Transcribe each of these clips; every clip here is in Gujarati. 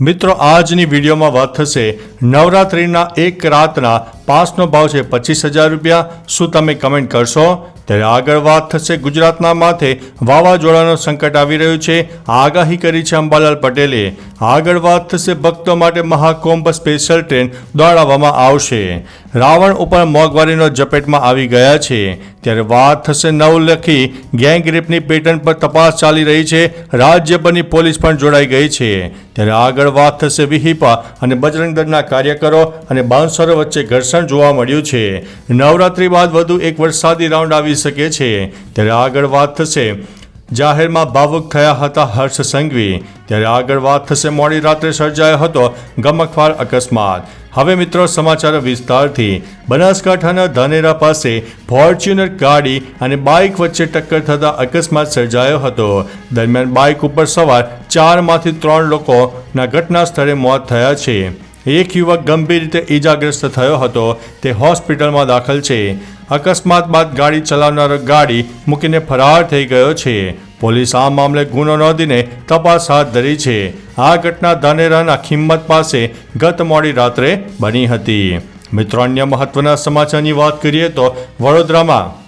મિત્રો, આજની વિડીયોમાં વાત થશે નવરાત્રિના એક રાતના પાસનો ભાવ છે પચીસ હજાર રૂપિયા. શું તમે કમેન્ટ કરશો? ત્યારે આગળ વાત થશે ગુજરાતના માથે. વાવાઝોડાનો સંકટ આવી રહ્યું છે. આગાહી કરી છે અંબાલાલ પટેલે. આગળ વાત થશે ભક્તો માટે મહાકુંભ સ્પેશિયલ ટ્રેન દોડાવવામાં આવશે. રાવણ ઉપર મોંઘવારીનો ઝપેટમાં આવી ગયા છે. ત્યારે વાત થશે નવલખી ગેંગ રેપની પેટર્ન પર તપાસ ચાલી રહી છે. રાજ્યભરની પોલીસ પણ જોડાઈ ગઈ છે. ત્યારે આગળ વાત થશે વિહિપા અને બજરંગ દળના કાર્યકરો અને બાઉન્સરો વચ્ચે ઘર્ષણ જોવા મળ્યું છે. નવરાત્રી બાદ વધુ એક વરસાદી રાઉન્ડ આવી શકે છે. ત્યારે આગળ વાત થશે જાહેરમાં ભાવુક થયા હતા હર્ષ સંઘવી. ત્યારે આગળ વાત થશે મોડી રાત્રે સર્જાયો હતો ગમખવાર અકસ્માત. હવે મિત્રો સમાચાર વિસ્તારથી. બનાસકાંઠાના ધાનેરા પાસે ફોર્ચ્યુનર ગાડી અને બાઇક વચ્ચે ટક્કર થતા અકસ્માત સર્જાયો હતો. દરમિયાન બાઇક ઉપર સવાર ચારમાંથી ત્રણ લોકોના ઘટના સ્થળે મોત થયા છે. એક યુવક ગંભીર રીતે ઈજાગ્રસ્ત થયો હતો. તે હોસ્પિટલમાં દાખલ છે. અકસ્માત બાદ ગાડી ચલાવનારો ગાડી મૂકીને ફરાર થઈ ગયો છે. પોલીસ આ મામલે ગુનો નોંધીને તપાસ હાથ ધરી છે. આ ઘટના ધાનેરાના ખિંમત પાસે ગત મોડી રાત્રે બની હતી. મિત્રો, અન્ય મહત્વના સમાચારની વાત કરીએ તો વડોદરામાં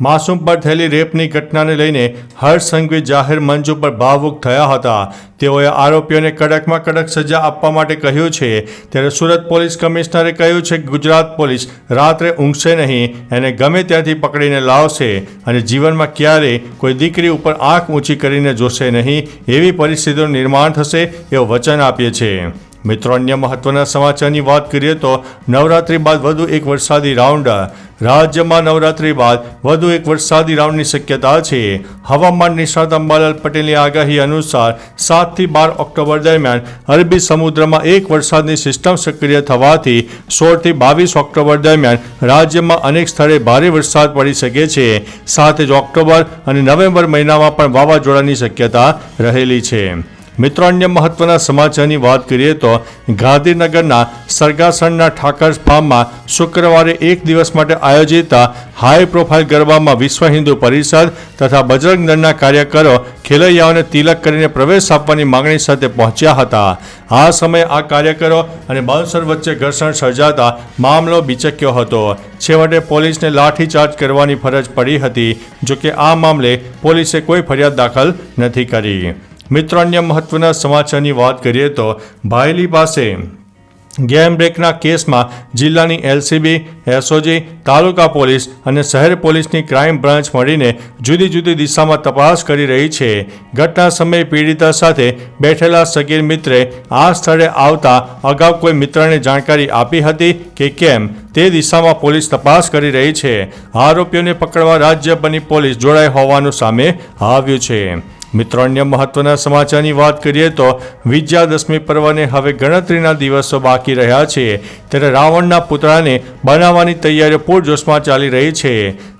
માસૂમ પર થયેલી રેપની ઘટનાને લઈને હર્ષ સંઘવી જાહેર મંચ ઉપર ભાવુક થયા હતા. તેઓએ આરોપીઓને કડકમાં કડક સજા આપવા માટે કહ્યું છે. ત્યારે સુરત પોલીસ કમિશનરે કહ્યું છે કે ગુજરાત પોલીસ રાત્રે ઊંઘશે નહીં એને ગમે ત્યાંથી પકડીને લાવશે અને જીવનમાં ક્યારે કોઈ દીકરી ઉપર આંખ ઊંચી કરીને જોશે નહીં એવી પરિસ્થિતિનું નિર્માણ થશે એવું વચન આપીએ છીએ. મિત્રો, અન્ય મહત્વના સમાચારની વાત કરીએ તો નવરાત્રી બાદ વધુ એક વરસાદી રાઉન્ડ રાજ્યમાં નવરાત્રી બાદ વધુ એક વરસાદી રાઉન્ડની શક્યતા છે. હવામાન નિષ્ણાત અંબાલાલ પટેલની આગાહી અનુસાર સાતથી બાર ઓક્ટોબર દરમિયાન અરબી સમુદ્રમાં એક વરસાદની સિસ્ટમ સક્રિય થવાથી સોળથી બાવીસ ઓક્ટોબર દરમિયાન રાજ્યમાં અનેક સ્થળે ભારે વરસાદ પડી શકે છે. સાથે જ ઓક્ટોબર અને નવેમ્બર મહિનામાં પણ વાવાઝોડાની શક્યતા રહેલી છે. મિત્રો, અન્ય મહત્વના સમાચારની વાત કરીએ તો ગાંધીનગરના સરગાસણના ઠાકર ફાર્મમાં શુક્રવારે એક દિવસ માટે આયોજિત હાઈ પ્રોફાઇલ ગરબામાં વિશ્વ હિન્દુ પરિષદ તથા બજરંગ દળના કાર્યકરો ખેલૈયાઓને તિલક કરીને પ્રવેશ આપવાની માંગણી સાથે પહોંચ્યા હતા. આ સમયે આ કાર્યકરો અને બાઉન્સર વચ્ચે ઘર્ષણ સર્જાતા મામલો બિચક્યો હતો. છેવટે પોલીસને લાઠીચાર્જ કરવાની ફરજ પડી હતી, જોકે આ મામલે પોલીસે કોઈ ફરિયાદ દાખલ નથી કરી. મિત્રો અન્ય મહત્વના સમાચારની વાત કરીએ તો ભાયલી પાસે ગેમ બ્રેકના કેસમાં જિલ્લાની એલસીબી, એસઓજી, તાલુકા પોલીસ અને શહેર પોલીસની ક્રાઇમ બ્રાન્ચ મળીને જુદી જુદી દિશામાં તપાસ કરી રહી છે. ઘટના સમયે પીડિતા સાથે બેઠેલા સગીર મિત્રે આ સ્થળે આવતા અગાઉ કોઈ મિત્રને જાણકારી આપી હતી કે કેમ તે દિશામાં પોલીસ તપાસ કરી રહી છે. આરોપીઓને પકડવા રાજ્યભરની પોલીસ જોડાઈ હોવાનું સામે આવ્યું છે. મિત્રો, અન્ય મહત્વના સમાચારની વાત કરીએ તો વિજયાદશમી પર્વને હવે ગણતરીના દિવસો બાકી રહ્યા છે. ત્યારે રાવણના પુતળાને બનાવવાની તૈયારીઓ પૂરજોશમાં ચાલી રહી છે.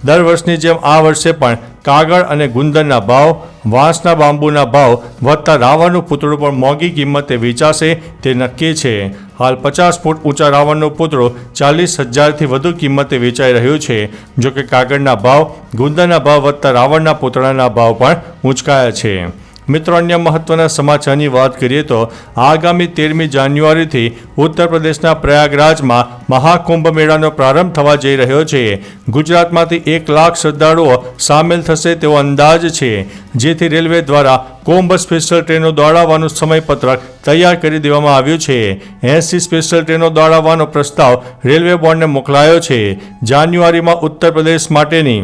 દર વર્ષની જેમ આ વર્ષે પણ કાગળ અને ગુંદરના ભાવ, વાંસના બાંબુના ભાવ વધતા રાવણનું પૂતળું પણ મોંઘી કિંમતે વેચાશે તે નક્કી છે. હાલ પચાસ ફૂટ ઊંચા રાવણનો પૂતળો ચાલીસ હજારથી વધુ કિંમતે વેચાઈ રહ્યું છે. જોકે કાગળના ભાવ, ગુંદાના ભાવ વધતા રાવણના પૂતળાના ભાવ પણ ઊંચકાયા છે. મિત્રો, અન્ય મહત્વના સમાચારની વાત કરીએ તો આગામી તેરમી જાન્યુઆરીથી ઉત્તર પ્રદેશના પ્રયાગરાજમાં મહાકુંભ મેળાનો પ્રારંભ થવા જઈ રહ્યો છે. ગુજરાતમાંથી એક લાખ શ્રદ્ધાળુઓ સામેલ થશે તેવો અંદાજ છે. જેથી રેલવે દ્વારા કુંભ સ્પેશિયલ ટ્રેનો દોડાવવાનું સમયપત્રક તૈયાર કરી દેવામાં આવ્યું છે. એસી સ્પેશિયલ ટ્રેનો દોડાવવાનો પ્રસ્તાવ રેલવે બોર્ડને મોકલાયો છે. જાન્યુઆરીમાં ઉત્તર પ્રદેશ માટેની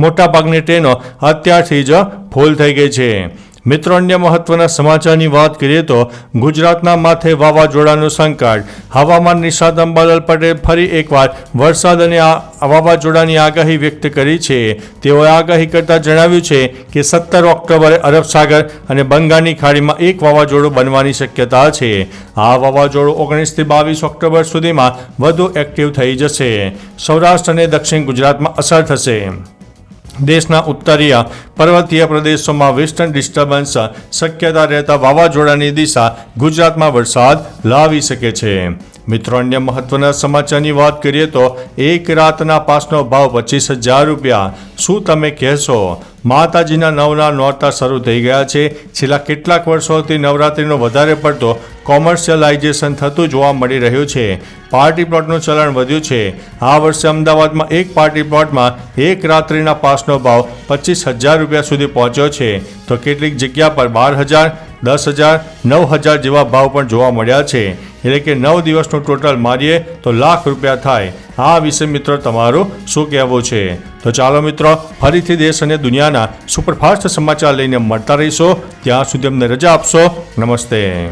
મોટાભાગની ટ્રેનો અત્યારથી જ ફૂલ થઈ ગઈ છે. મિત્રો, અન્ય મહત્વના સમાચારની વાત કરીએ તો ગુજરાતના માથે વાવાઝોડાનું સંકટ. હવામાન નિષ્ણાત અંબાલાલ પટેલ ફરી એકવાર વરસાદ અને વાવાઝોડાની આગાહી વ્યક્ત કરી છે. તેઓએ આગાહી કરતા જણાવ્યું છે કે સત્તર ઓક્ટોબરે અરબ સાગર અને બંગાળની ખાડીમાં એક વાવાઝોડું બનવાની શક્યતા છે. આ વાવાઝોડું ઓગણીસથી બાવીસ ઓક્ટોબર સુધીમાં વધુ એક્ટિવ થઈ જશે. સૌરાષ્ટ્ર અને દક્ષિણ ગુજરાતમાં અસર થશે. દેશના ઉત્તરીય પર્વતીય પ્રદેશોમાં વેસ્ટર્ન ડિસ્ટર્બન્સ શક્યતા રહેતા વાવાઝોડાની દિશા ગુજરાતમાં વરસાદ લાવી શકે છે. મિત્રો, અન્ય મહત્વના સમાચારની વાત કરીએ તો એક રાતના પાસનો ભાવ પચીસ હજાર રૂપિયા. શું તમે કહેશો? માતાજીના નવના નોરતા શરૂ થઈ ગયા છે. છેલ્લા કેટલાક વર્ષોથી નવરાત્રિનો વધારે પડતો કોમર્શિયલાઇઝેશન થતું જોવા મળી રહ્યું છે. પાર્ટી પ્લોટનું ચલણ વધ્યું છે. આ વર્ષે અમદાવાદમાં એક પાર્ટી પ્લોટમાં એક રાત્રિના પાસનો ભાવ પચીસ હજાર રૂપિયા સુધી પહોંચ્યો છે. તો કેટલીક જગ્યા પર બાર હજાર, દસ હજાર, નવ હજાર જેવા ભાવ પણ જોવા મળ્યા છે. એટલે કે નવ દિવસનું ટોટલ મારીએ તો લાખ રૂપિયા થાય. આ વિશે મિત્રો તમારું શું કહેવું છે? તો ચાલો મિત્રો, ફરીથી દેશ અને દુનિયાના સુપરફાસ્ટ સમાચાર લઈને મળતા રહીશો. ત્યાં સુધી અમને રજા આપશો. નમસ્તે.